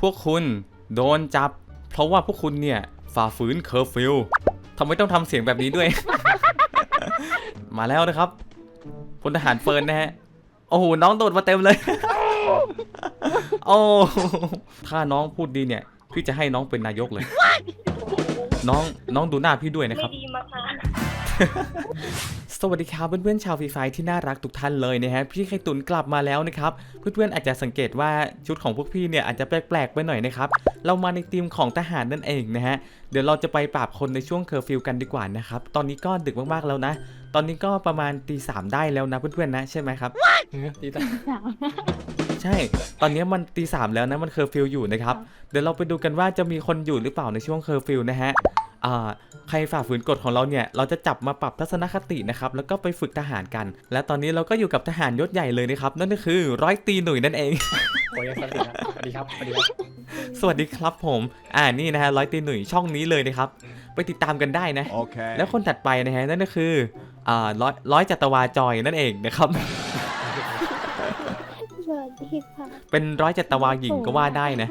พวกคุณโดนจับ เพราะว่าพวกคุณเนี่ยฝ่าฝืนเคอร์ฟิวทำไมต้องทำเสียงแบบนี้ด้วย มาแล้วนะครับพลทหารเฟิร์นนะฮะ โอ้โห น้องโดดมาเต็มเลย โอ้ ถ้าน้องพูดดีเนี่ย พี่จะให้น้องเป็นนายกเลย น้อง น้องดูหน้าพี่ด้วยนะครับ ไม่ดีมาค่ะ สวัสดีครับเพื่อนๆชาวฟรีไฟที่น่ารักทุกท่านเลยนะฮะพี่ไข่ตุนกลับมาแล้วนะครับเพื่อนๆอาจจะสังเกตว่าชุดของพวกพี่เนี่ยอาจจะแปลกๆไปหน่อยนะครับเรามาในทีมของทหารนั่นเองนะฮะเดี๋ยวเราจะไปปราบคนในช่วงเคอร์ฟิวกันดีกว่านะครับตอนนี้ก็ดึกมากๆแล้วนะ ตอนนี้ก็ประมาณตีสามได้แล้วนะเพื่อนๆนะใช่ไหมครับดีตาสาวใช่ ตอนนี้มันตีสามแล้วนะมันเคอร์ฟิวอยู่นะครับเดี๋ยวเราไปดูกันว่าจะมีคนอยู่หรือเปล่าในช่วงเคอร์ฟิวนะฮะอ่า ใครฝ่าฝืนกฎของเราเนี่ย เราจะจับมาปรับทัศนคตินะครับ แล้วก็ไปฝึกทหารกัน และตอนนี้เราก็อยู่กับทหารยศใหญ่เลยนะครับ นั่นก็คือร้อยตีหนุ่ยนั่นเองโอ้ยยังสวัสดีครับสวัสดีครับ สวัสดีครับ สวัสดีครับผม อ่า นี่นะฮะร้อยตีหนุ่ยช่องนี้เลยนะครับ ไปติดตามกันได้นะ Okay. แล้วคนถัดไปนะฮะนั่นก็คืออ่าร้อยร้อยจัตวาจอยนั่นเองนะครับสวัสดีค่ะเป็นร้อยจัตวาหญิงก็ว่าได้นะ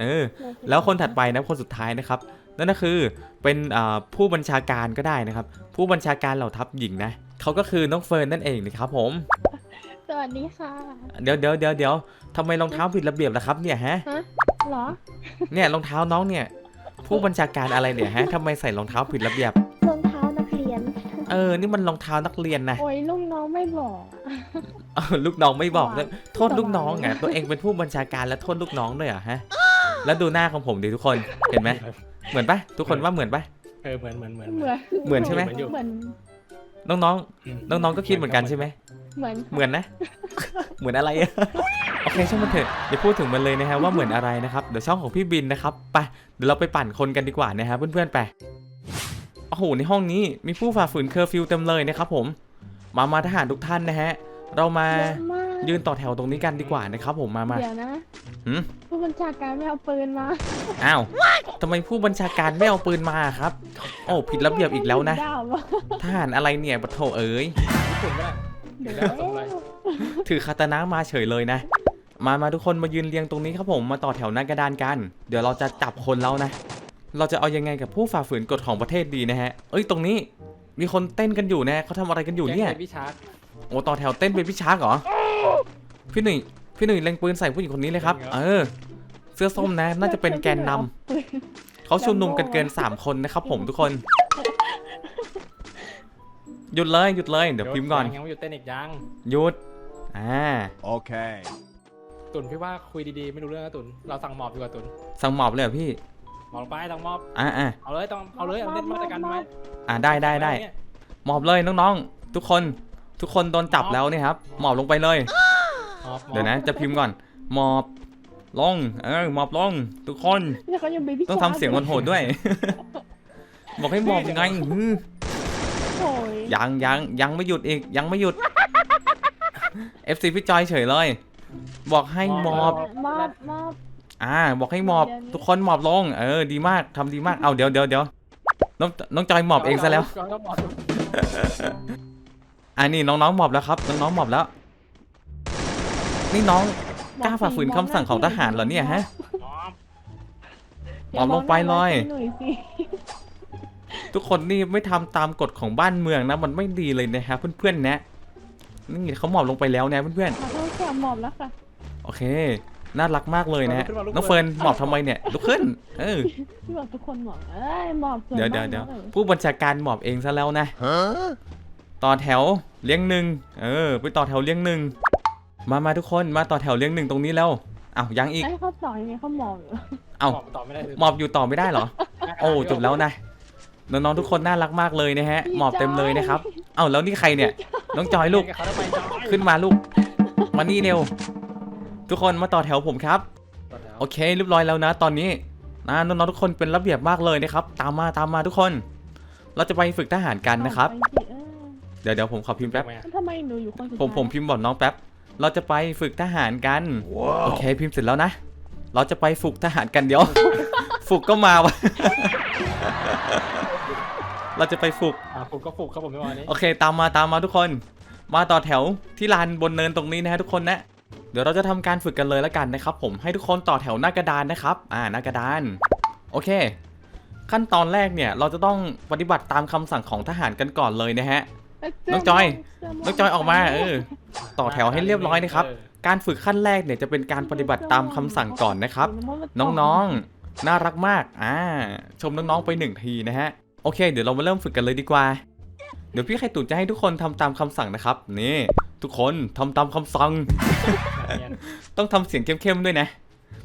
เออ แล้วคนถัดไปนะคนสุดท้ายนะครับ นั่นก็คือเป็นอ่าผู้บัญชาการก็ได้นะครับ ผู้บัญชาการเหล่าทัพหญิงนะเขาก็คือน้องเฟิร์นนั่นเองนะครับผม สวัสดีค่ะ เดี๋ยวเดี๋ยวเดี๋ยวเดี๋ยวทำไมรองเท้าผิดระเบียบล่ะครับเนี่ยฮะฮะเหรอ เนี่ยรองเท้าน้องเนี่ย ผู้บัญชาการอะไรเนี่ยฮะทำไมใส่รองเท้าผิดระเบียบ รองเท้านักเรียน เออ นี่มันรองเท้านักเรียนนะ โอ้ยลูกน้องไม่บอกเออลูกน้องไม่บอกด้วยโทษลูกน้องอะตัวเองเป็นผู้บัญชาการแล้วโทษลูกน้องด้วยเหรอฮะ แล้วดูหน้าของผมดิทุกคน เห็นไหม เหมือนปะทุกคนว่าเหมือนปะ เออเหมือนเหมือนเหมือนเหมือนเหมือนใช่ไหม เหมือนน้องๆ น้องๆ ก็คิดเหมือนกันใช่ไหม เหมือนเหมือนนะ เหมือนอะไรโอเคช่างมันเถอะเดี๋ยวพูดถึงมันเลยนะฮะว่าเหมือนอะไรนะครับ เดี๋ยวช่องของพี่บินนะครับไปเดี๋ยวเราไปปั่นคนกันดีกว่านะฮะเพื่อนๆไปโอ้โหในห้องนี้มีผู้ฝ่าฝืนเคอร์ฟิวเต็มเลยนะครับผม มามาทหารทุกท่านนะฮะ เรามา เยอะมาก ยืนต่อแถวตรงนี้กันดีกว่านะครับผมมามาเดี๋ยวนะหืมผู้บัญชาการไม่เอาปืนมาอ้าวทำไมผู้บัญชาการไม่เอาปืนมาครับ โอ้ผิดระเบียบอีกแล้วนะดาวมาทหารอะไรเนี่ยปะโถเอ๋ยญี่ปุ่นก็ได้ เดี๋ยวเดี๋ยวส่งอะไรถือคาตานะมาเฉยเลยนะ มามาทุกคนมายืนเรียงตรงนี้ครับผมมาต่อแถวหน้ากระดานกัน เดี๋ยวเราจะจับคนแล้วนะ เราจะเอายังไงกับผู้ฝ่าฝืนกฎของประเทศดีนะฮะ เอ้ยตรงนี้ มีคนเต้นกันอยู่นะเขาทำอะไรกันอยู่เนี่ยแก๊งพี่ชาร์ก โอ้ต่อแถวเต้นเป็นพี่ชาร์กเหรอพี่หนุ่ยพี่หนุ่ยเล็งปืนใส่ผู้หญิงคนนี้เลยครับ เออ เสื้อส้มนะ น่าจะเป็นแกนนำเขาชุมนุมกันเกิน3คนนะครับ ผมทุกคน หยุดเลยหยุดเลยเดี๋ยวพิมพ์ก่อนยังไม่หยุดเต้นอีกยังหยุดอ่า Okay. ตุนพี่ว่าคุยดีๆไม่รู้เรื่องนะตุนเราสั่งหมอบดีกว่าตุนสั่งหมอบเลยเหรอพี่หมอบลงไปต้องหมอบอ่าอ่าเอาเลยต้องเอาเลยเอาเล่นมาตรการทำไมอ่าได้ได้ได้เนี่ยหมอบเลยน้องๆทุกคน ทุกคนโดนจับแล้วเนี่ยครับ หมอบลงไปเลยหมอบหมอบเดี๋ยวนะ จะพิมพ์ก่อน หมอบลง เออ หมอบลง ทุกคน แล้วเขายังมีพี่ต้องทำเสียงโหดๆด้วย บอกให้หมอบยังไงหือโอ้ยยังยังยังไม่หยุดอีก ยังไม่หยุด FC พี่จอยเฉยเลย บอกให้หมอบ มอบมอบ อ่า บอกให้หมอบเดี๋ยวนี้ทุกคนหมอบลง เออ ดีมากทำดีมาก เอาเดี๋ยวเดี๋ยวเดี๋ยวน้องน้องจอยหมอบเองซะแล้วจอยก็หมอบ อ่านี่น้องๆหมอบแล้วครับ น้องๆหมอบแล้ว นี่น้องกล้าฝ่าฝืนคำสั่งของทหารเหรอเนี่ยฮะ หมอบหมอบลงไปเลยหน่อยสิทุกคนนี่ไม่ทำตามกฎของบ้านเมืองนะ มันไม่ดีเลยนะครับเพื่อนๆนะนี่เขาหมอบลงไปแล้วนะเพื่อนขอโทษค่ะหมอบแล้วค่ะๆโอเค น่ารักมากเลยนะฮะน้องเฟิร์นหมอบทำไมเนี่ย ลุกขึ้น เออพี่บอกทุกคนหมอบเอ้ยหมอบสวยเดี๋ยวมาเดี๋ยวกเดี๋ยวลผู้บัญชาการหมอบเองซะแล้วนะ Huh? ต่อแถว เลี้ยงหนึ่งเออ ไปต่อแถวเลี้ยงหนึ่งมามาทุกคนมาต่อแถวเลี้ยงหนึ่งตรงนี้แล้วอ้าวยังอีกไอ้เขาต่อยไงเขาหมอบอยู่เอ้าหมอบต่อไม่ได้หมอบอยู่ต่อไม่ได้เหรอ โอ้จบแล้วนะน้องๆทุกคนน่ารักมากเลยนะฮะ หมอบเต็มเลยนะครับ เอ้าแล้วนี่ใครเนี่ย น้องจอยลูกเขาได้ไปจอยขึ้นมาลูก มานี่เร็ว ทุกคนมาต่อแถวผมครับต่อแถวโอเคเรียบร้อยแล้วนะ ตอนนี้นะน้องๆทุกคนเป็นระเบียบมากเลยนะครับ ตามมาตามมาทุกคน เราจะไปฝึกทหารกันนะครับไปสิ เออเดี๋ยวเดี๋ยวผมขอพิมพ์แป๊บทำไมอะทำไมหนูอยู่คนสุดผมผมท้ายพิมพ์บอกน้องแป๊บ เราจะไปฝึกทหารกัน โอเคพิมพ์เสร็จแล้วนะ เราจะไปฝึกทหารกันเดี๋ยว ฝึกก็มาวะ เราจะไปฝึก อะผมก็ phục ครับผมไม่ว่านี้โอเค ตามมาตามมาทุกคน มาต่อแถวที่ลานบนเนินตรงนี้นะฮะทุกคนนะ เดี๋ยวเราจะทำการฝึกกันเลยแล้วกันนะครับ ผมให้ทุกคนต่อแถวหน้ากระดานนะครับ อ่าหน้ากระดาน โอเค ขั้นตอนแรกเนี่ยเราจะต้องปฏิบัติตามคำสั่งของทหารกันก่อนเลยนะฮะเย น้องจอยเสื้ม่วงน้องจอยออกมาเออ ต่อแถวให้เรียบร้อยนะครับ การฝึกขั้นแรกเนี่ยจะเป็นการปฏิบัติตามคำสั่งก่อนนะครับ น้องๆ น่ารักมาก อ่า ชมน้องๆ ไปหนึ่งทีนะฮะ โอเค เดี๋ยวเรามาเริ่มฝึกกันเลยดีกว่า เดี๋ยวพี่ไข่ตุ๋นจะให้ทุกคนทำตามคำสั่งนะครับ นี่ ทุกคนทำตามคำสั่งเนี่ยต้องทำเสียงเข้มๆด้วยนะ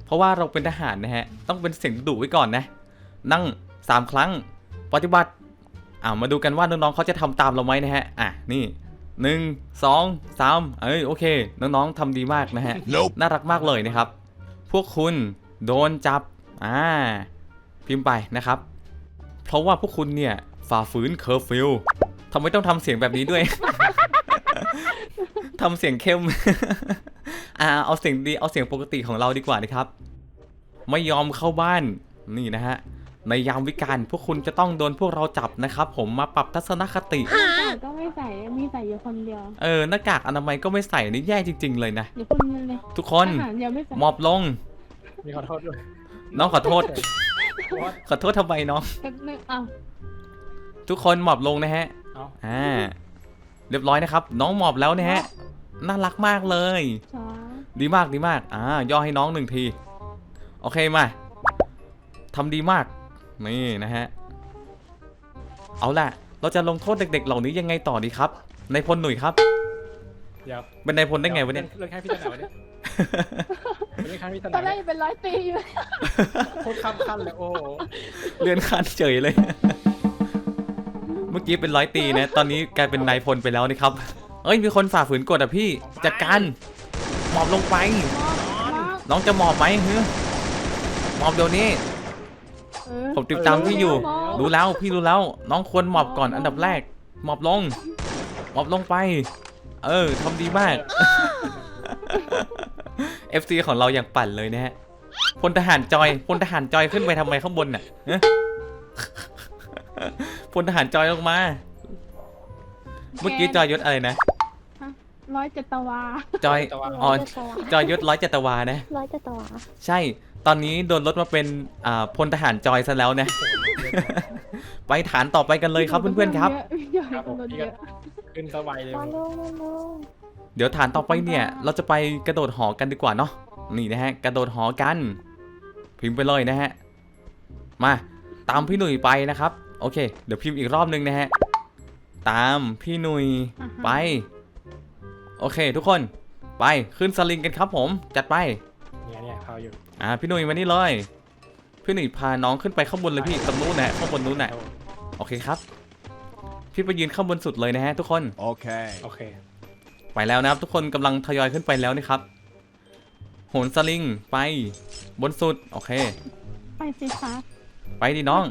เพราะว่าเราเป็นทหารนะฮะ ต้องเป็นเสียงดุไว้ก่อนนะ นั่งสามครั้ง ปฏิบัติ อ่ามาดูกันว่าน้องๆเขาจะทำตามเราไหมนะฮะ อะนี่หนึ่งสองสามเอ้ยโอเค น้องๆทำดีมากนะฮะ Nope. น่ารักมากเลยนะครับ พวกคุณโดนจับอ่าพิมพ์ไปนะครับ เพราะว่าพวกคุณเนี่ยฝ่าฝืนเคอร์ฟิวทำไมต้องทำเสียงแบบนี้ด้วย ทำเสียงเข้ม อ่า เอาเสียงดี เอาเสียงปกติของเราดีกว่านะครับ ไม่ยอมเข้าบ้าน นี่นะฮะ ในยามวิกาลพวกคุณจะต้องโดนพวกเราจับนะครับผมมาปรับทัศนคติหน้ากากก็ไม่ใส่มีใส่อยู่คนเดียวเออหน้ากากอนามัยก็ไม่ใส่นี่แย่จริง ๆ เลยนะ เดี๋ยวคุณเลยทุกคนทหารเดียวไม่ใส่หมอบลง มีขอโทษด้วยน้องขอโทษโอ๊ยขอโทษทำไมน้อง แป๊บนึงอ้าวทุกคนหมอบลงนะฮะ เอาอ่า เรียบร้อยนะครับ น้องหมอบแล้วนะฮะ น่ารักมากเลย ช้าดีมากดีมาก อ่า ย่อให้น้องหนึ่งที โอเคมาทำดีมาก นี่นะฮะ เอาล่ะ เราจะลงโทษเด็กๆ เหล่านี้ยังไงต่อดีครับ ในายพลหนุ่ยครับ เดี๋ยวเป็นนายพลได้ไงวะเนี่ย เรื่องแค่พี่ตไหนวะเนี่ยเรื่องแค่พี่ตไหตอนแรกนยังเป็นร้อยตีอยู่โคตรข้ามขั้นเลยโอ้โหเลื่อนขั้นเฉยเลย เมื่อกี้เป็นร้อยตีนะ ตอนนี้กลายเป็นนายพลไปแล้วนะครับ เอ้ย มีคนฝ่าฝืนกฎอะพี่ จัดการ หมอบลงไป น้องจะหมอบไหมเฮ้ยหมอบเดี๋ยวนี้เออ ผมติดตามพี่อยู่หมอบรู้แล้วพี่รู้แล้ว น้องควรหมอบก่อนอันดับแรก หมอบลง หมอบลงไป เออทำดีมาก FC ของเราอย่างปั่นเลยนะฮะพลทหารจอยพลทหารจอยขึ้นไปทำไมข้างบนน่ะฮะพลทหารจอยลงมา เมื่อกี้จอยยศอะไรนะร้อยเจ็ดตะวา จอยแต่ว่าอ๋อจอยยศร้อยเจตวานะ ร้อยจะตัวใช่ ตอนนี้โดนลดมาเป็นอ่าพลทหารจอยซะแล้วนะไปฐานต่อไปกันเลยครับเพื่อนๆครับใหญ่กว่าเยอะขึ้นสบายเลย มาเร็วมาเร็วเดี๋ยวฐานต่อไปเนี่ย เราจะไปกระโดดหอกันดีกว่าเนาะนี่นะฮะ กระโดดหอกัน พิมพ์ไปเลยนะฮะ มาตามพี่หนุ่ยไปนะครับ โอเค เดี๋ยวพิมพ์อีกรอบนึงนะฮะ ตามพี่หนุ่ยอ่าฮะไป โอเค ทุกคนไปขึ้นสลิงกันครับผม จัดไป เนี่ยเนี่ยเขาอยู่อ่าพี่หนุ่ยมานี่เลยพี่หนุ่ยพาน้องขึ้นไปข้างบนเลยพี่ตรงนู้นนะข้างบนนู้นน่ะโอเคครับ พี่ไปยืนข้างบนสุดเลยนะฮะทุกคน Okay. โอเค ไปแล้วนะครับทุกคนกำลังทยอยขึ้นไปแล้วนะครับโหนสลิงไปบนสุดโอเค ไปสิคะไปดิน้อง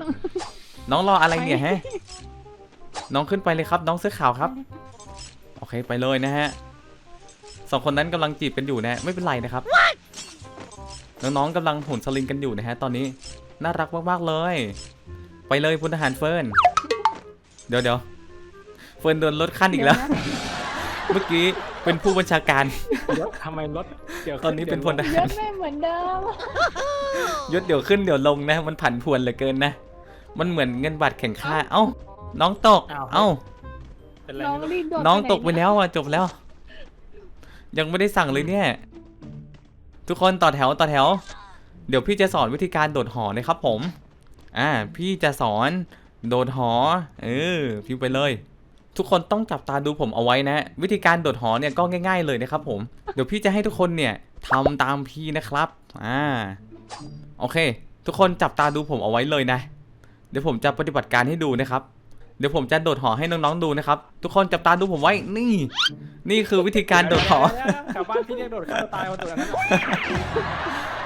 น้องรออะไรเนี่ยฮะน้องขึ้นไปเลยครับ น้องเสื้อขาวครับ โอเคไปเลยนะฮะสองคนนั้นกำลังจีบกันอยู่นะ ไม่เป็นไรนะครับ น้องๆกำลังโหนสลิงกันอยู่นะฮะตอนนี้น่ารักมากๆเลย ไปเลยพลทหารเฟิร์นเดี๋ยวเดี๋ยวเฟิร์นโดนลดขั้นอีกแล้ว เมื่อกี้เป็นผู้บัญชาการรถทำไมรถเดี๋ยวตอนนี้เป็นพลทเยหารอะไม่เหมือนเดิมยศเดี๋ยวขึ้นเดี๋ยวลงนะ มันผันผวนเหลือเกินนะ มันเหมือนเงินบาทแข่งค่า เอ้า น้องตก เอ้าเป็นไรน้องไม่รู้รีบโดดน้องตกหไปแล้วอะจบแล้ว ยังไม่ได้สั่งเลยเนี่ย ทุกคนต่อแถวต่อแถว เดี๋ยวพี่จะสอนวิธีการโดดหอนะครับผม อ่า พี่จะสอนโดดหอ เออพิมพ์ไปเลย ทุกคนต้องจับตาดูผมเอาไว้นะ วิธีการโดดหอเนี่ยก็ง่าย ๆ เลยนะครับผม เดี๋ยวพี่จะให้ทุกคนเนี่ยทำตามพี่นะครับ อ่า โอเค ทุกคนจับตาดูผมเอาไว้เลยนะ เดี๋ยวผมจะปฏิบัติการให้ดูนะครับ เดี๋ยวผมจะโดดหอให้น้องๆดูนะครับ ทุกคนจับตาดูผมไว้ นี่ นี่คือวิธีการโดดหอเยวๆๆกลับบ้านพี่เรียกโดดฆ่าตัวตายคนตัวนั้นน่ะ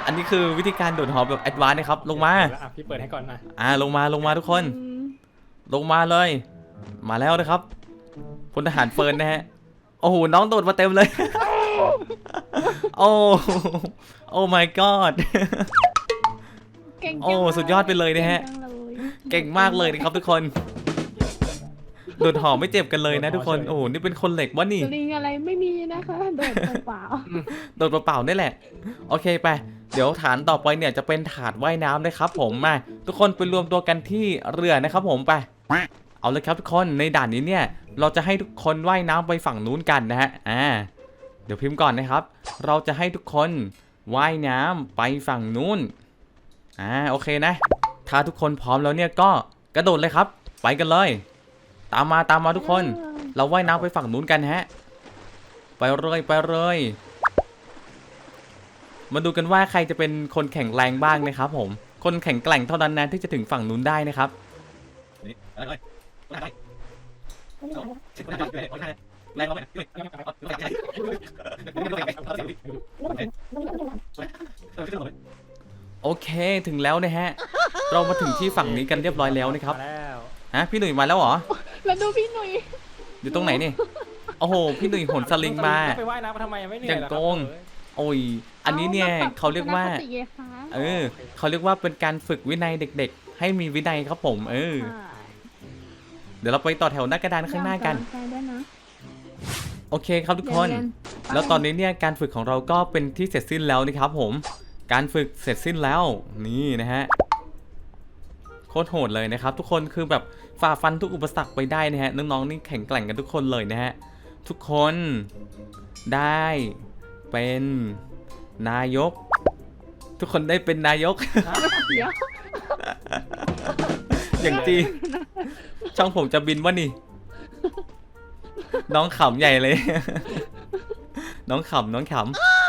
อันนี้คือวิธีการโดดหอแบบแอดวานซ์นะครับ ลงมาอะพี่เปิดให้ก่อนนะอ่าลงมาลงมาทุกคนอืมลงมาเลย มาแล้วนะครับพลทหารเฟิร์นนะฮะ โอ้โห น้องโดดมาเต็มเลย โอ้โอ้ my god เก่งจังโอ้สุดยอดไปเลยนะฮะก่งจังเลยเก่งมากเลยนะครับทุกคน โดดหอไม่เจ็บกันเลยนะทุกคน โอ้โห นี่เป็นคนเหล็กวะนี่ สลิงอะไรไม่มีนะคะ โดดเปล่าโดดเปล่าๆนี่แหละ โอเคไป เดี๋ยวฐานต่อไปเนี่ยจะเป็นถาดว่ายน้ำนะครับผมมาทุกคนไปรวมตัวกันที่เรือนะครับผมไป เอาเลยครับทุกคน ในด่านนี้เนี่ย เราจะให้ทุกคนว่ายน้ำไปฝั่งนู้นกันนะฮะ อ่า เดี๋ยวพิมพ์ก่อนนะครับ เราจะให้ทุกคนว่ายน้ำไปฝั่งนู้น อ่า โอเคนะ ถ้าทุกคนพร้อมแล้วเนี่ยก็กระโดดเลยครับ ไปกันเลย ตามมาตามมาๆทุกคน เราว่ายน้ำไปฝั่งนู้นกันฮะ ไปเลยไปเลยมาดูกันว่าใครจะเป็นคนแข็งแรงบ้างนะครับผม คนแข็งแกร่งเท่านั้นนะที่จะถึงฝั่งนู้นได้นะครับโอเคถึงแล้วนะฮะ เรามาถึงที่ฝั่งนี้กันเรียบร้อยแล้วนะครับมาแล้วฮะพี่หนุ่ยมาแล้วเหรอ แล้วดูพี่หนุ่ยอยู่ตรงไหนนี่โอ้โหพี่หนุ่ยโหนสลิงมา ไปว่ายน้ำมาทำไมไม่เหนื่อยอย่างเหรอโกครับงโอ้ยอันนี้เนี่ยอมปบเขาเรียกว่า ทัศนคติไงคะเออเขาเรียกว่าเป็นการฝึกวินัยเด็ก ๆ ให้มีวินัยครับผมเออใช่เดี๋ยวเราไปต่อแถวหน้ากระดานข้างหน้ากัน ยอมใจด้วยนะโอเคครับทุกคนเรียนแล้วตอนนี้เนี่ยการฝึกของเราก็เป็นที่เสร็จสิ้นแล้วนะครับผม การฝึกเสร็จสิ้นแล้วนี่นะฮะ โคตรโหดเลยนะครับทุกคนคือแบบฝ่าฟันทุกอุปสรรคไปได้นะฮะน้องๆนี่แข็งแกร่งกันทุกคนเลยนะฮะทุกคนได้เป็นนายก ทุกคนได้เป็นนายก เดี๋ยวอย่างจีช่องผมจะบินวะนี่ น้องขำใหญ่เลย น้องขำน้องข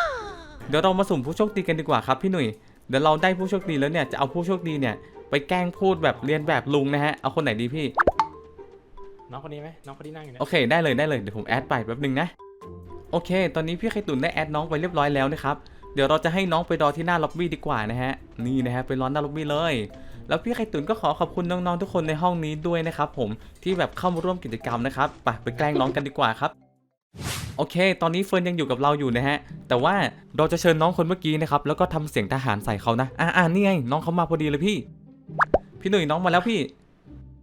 ำเดี๋ยวเรามาสุ่มผู้โชคดีกันดีกว่าครับพี่หนุ่ยเดี๋ยวเราได้ผู้โชคดีแล้วเนี่ยจะเอาผู้โชคดีเนี่ย ไปแกล้งพูดแบบเรียนแบบลุงนะฮะ เอาคนไหนดีพี่ น้องคนนี้ไหมน้องคนที่นั่งอยู่เนี่ยโอเคได้เลยได้เลยเดี๋ยวผมแอดไปแป๊บนึงนะ โอเค ตอนนี้พี่ไข่ตุ๋นได้แอดน้องไปเรียบร้อยแล้วนะครับ เดี๋ยวเราจะให้น้องไปรอที่หน้าล็อบบี้ดีกว่านะฮะ นี่นะฮะไปรอหน้าล็อบบี้เลย แล้วพี่ไข่ตุ๋นก็ขอขอบคุณน้องๆทุกคนในห้องนี้ด้วยนะครับผม ที่แบบเข้ามาร่วมกิจกรรมนะครับ ไปไปแกล้งน้องกันดีกว่าครับโอเค ตอนนี้เฟิร์นยังอยู่กับเราอยู่นะฮะ แต่ว่าเราจะเชิญน้องคนเมื่อกี้นะครับ แล้วก็ทำเสียงทหารใส่เขานะ อ่าอ่านี่ไง น้องเขามาพอดีเลยพี่ พี่หนุ่ยน้องมาแล้วพี่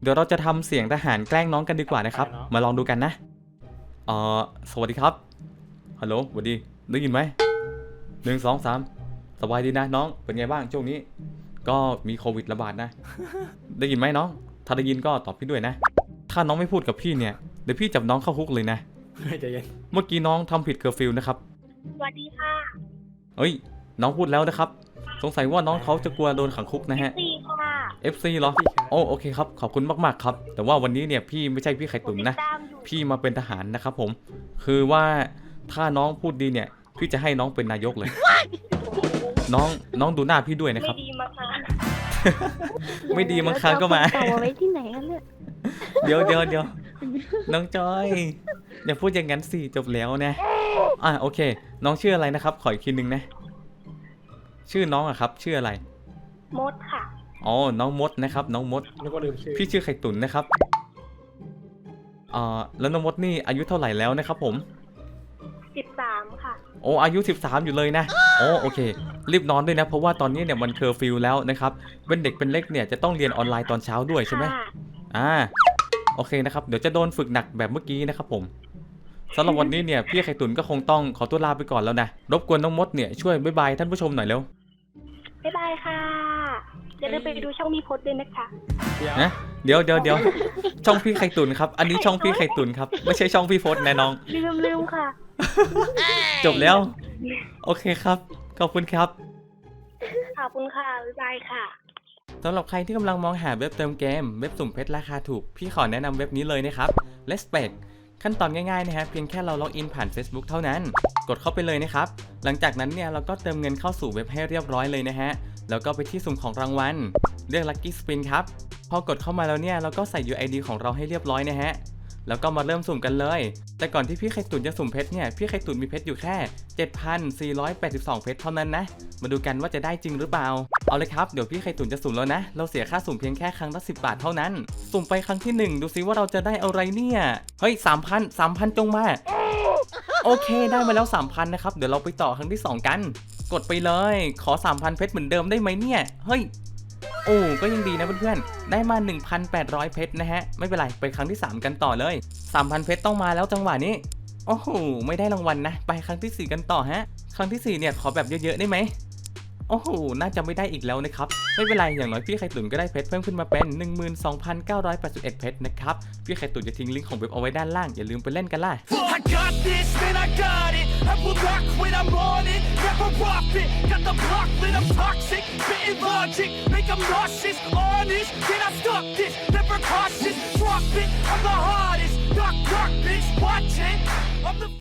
เดี๋ยวเราจะทำเสียงทหารแกล้งน้องกันดีกว่านะครับ มาลองดูกันนะเอ่อสวัสดีครับฮัลโหลสวัสดีได้ยินไหมหนึ่งสองสามสบายดีนะน้องเป็นไงบ้างช่วงนี้ ก็มีโควิดระบาดนะ ได้ยินไหมน้อง ถ้าได้ยินก็ตอบพี่ด้วยนะ ถ้าน้องไม่พูดกับพี่เนี่ยเดี๋ยวพี่จับน้องเข้าคุกเลยนะเฮ้ยใจเย็นเมื่อกี้น้องทำผิดเคอร์ฟิวนะครับสวัสดีค่ะเอ้ย น้องพูดแล้วนะครับ สงสัยว่าน้องเขาจะกลัวโดนขังคุกนะฮะ สี่ค่ะ FC เหรอพี่ครับโอ้โอเคครับขอบคุณมากๆครับ แต่ว่าวันนี้เนี่ยพี่ไม่ใช่พี่ไข่ตุ๋นนะติดตามอยู่พี่มาเป็นทหารนะครับผม คือว่าถ้าน้องพูดดีเนี่ยพี่จะให้น้องเป็นนายกเลย น้องน้องดูหน้าพี่ด้วยนะครับไม่ดีมาค่ะไม่ดีบางครั้งก็มาเต่าไว้ที่ไหนกันเนี่ยเดี๋ยวเดี๋ยวเดี๋ยวน้องจอยอย่าพูดอย่างนั้นสิจบแล้วนะอะโอเค น้องชื่ออะไรนะครับ ขออีกทีหนึ่งนะ ชื่อน้องอะครับ ชื่ออะไร มดค่ะ อ๋อ น้องมดนะครับ น้องมดนึกว่าลืมชื่อพี่ชื่อไข่ตุ๋นนะครับอ่าแล้วน้องมดนี่อายุเท่าไหร่แล้วนะครับผม สิบสามค่ะ โอ้อายุ 13 อยู่เลยนะโอ้โอเค รีบนอนด้วยนะ เพราะว่าตอนนี้เนี่ยมันเคอร์ฟิวแล้วนะครับ เป็นเด็กเป็นเล็กเนี่ยจะต้องเรียนออนไลน์ตอนเช้าด้วยใช่ไหม ค่ะอ่าโอเคนะครับ เดี๋ยวจะโดนฝึกหนักแบบเมื่อกี้นะครับผมสำหรับวันนี้เนี่ยพี่ไข่ตุ๋นก็คงต้องขอตัวลาไปก่อนแล้วนะ รบกวนน้องมดเนี่ยช่วยบ๊ายบายท่านผู้ชมหน่อยเร็ว บ๊ายบายค่ะ อย่าลืมไปดูช่องมีโพสต์ด้วยนะคะเดี๋ยวนะเดี๋ยวเดี๋ยวเดี๋ยวช่องพี่ไข่ตุ๋นครับ อันนี้ช่องพี่ไข่ตุ๋นครับ ไม่ใช่ช่องพี่โฟสแน่น้อง ลืมลืมค่ะ จบแล้ว โอเคครับ ขอบคุณครับ ขอบคุณค่ะบ๊ายบายค่ะ สำหรับใครที่กำลังมองหาเว็บเติมเกม เว็บสุ่มเพชรราคาถูก พี่ขอแนะนำเว็บนี้เลยนะครับ Let's p e c ขั้นตอนง่ายๆนะฮะเพียงแค่เราล็อกอินผ่าน Facebook เท่านั้น กดเข้าไปเลยนะครับ หลังจากนั้นเนี่ยเราก็เติมเงินเข้าสู่เว็บให้เรียบร้อยเลยนะฮะ แล้วก็ไปที่สุ่มของรางวัล เลือก Lucky Spin ครับ พอกดเข้ามาแล้วเนี่ยเราก็ใส่ UID ของเราให้เรียบร้อยนะฮะ แล้วก็มาเริ่มสุ่มกันเลย แต่ก่อนที่พี่ไข่ตุ๋นจะสุ่มเพชรเนี่ย พี่ไข่ตุ๋นมีเพชรอยู่แค่ 7,482 เพชรเท่านั้นนะ มาดูกันว่าจะได้จริงหรือเปล่า เอาเลยครับ เดี๋ยวพี่ไข่ตุ๋นจะสุ่มแล้วนะ เราเสียค่าสุ่มเพียงแค่ครั้งละ10 บาทเท่านั้น สุ่มไปครั้งที่ 1 ดูซิว่าเราจะได้อะไรเนี่ย เฮ้ย3,000 3,000จงมา โอเค ได้มาแล้ว3,000นะครับ เดี๋ยวเราไปต่อครั้งที่ 2 กัน กดไปเลย ขอ 3,000 เพชรเหมือนเดิมได้ไหมเนี่ย เฮ้ย โอ้ก็ยังดีนะเพื่อนๆ ได้มา 1,800 เพชรนะฮะ ไม่เป็นไร ไปครั้งที่ 3 กันต่อเลย 3,000 เพชรต้องมาแล้วจังหวะนี้ โอ้โห ไม่ได้รางวัลนะ ไปครั้งทีสี่4 กันต่อฮะ ครั้งทีสี่ 4 เนี่ย ขอแบบเยอะๆได้ไหม โอ้โห น่าจะไม่ได้อีกแล้วนะครับ ไม่เป็นไร อย่างน้อยพี่ไข่ตุ๋นก็ได้เพชรเพิ่มขึ้นมาเป็น 12,981 เพชรนะครับ พี่ไข่ตุ๋นจะทิ้งลิงก์ของเว็บเอาไว้ด้านล่าง อย่าลืมไปเล่นกันล่ะ I got this, man, I got it. I will rock when I'm on it. Never rock it. Got the block lit, I'm toxic. Spitting logic, make them nauseous. Honest, can I stop this? Never cautious. Drop it, I'm the hardest. Knock, knock, bitch, watch it. I'm the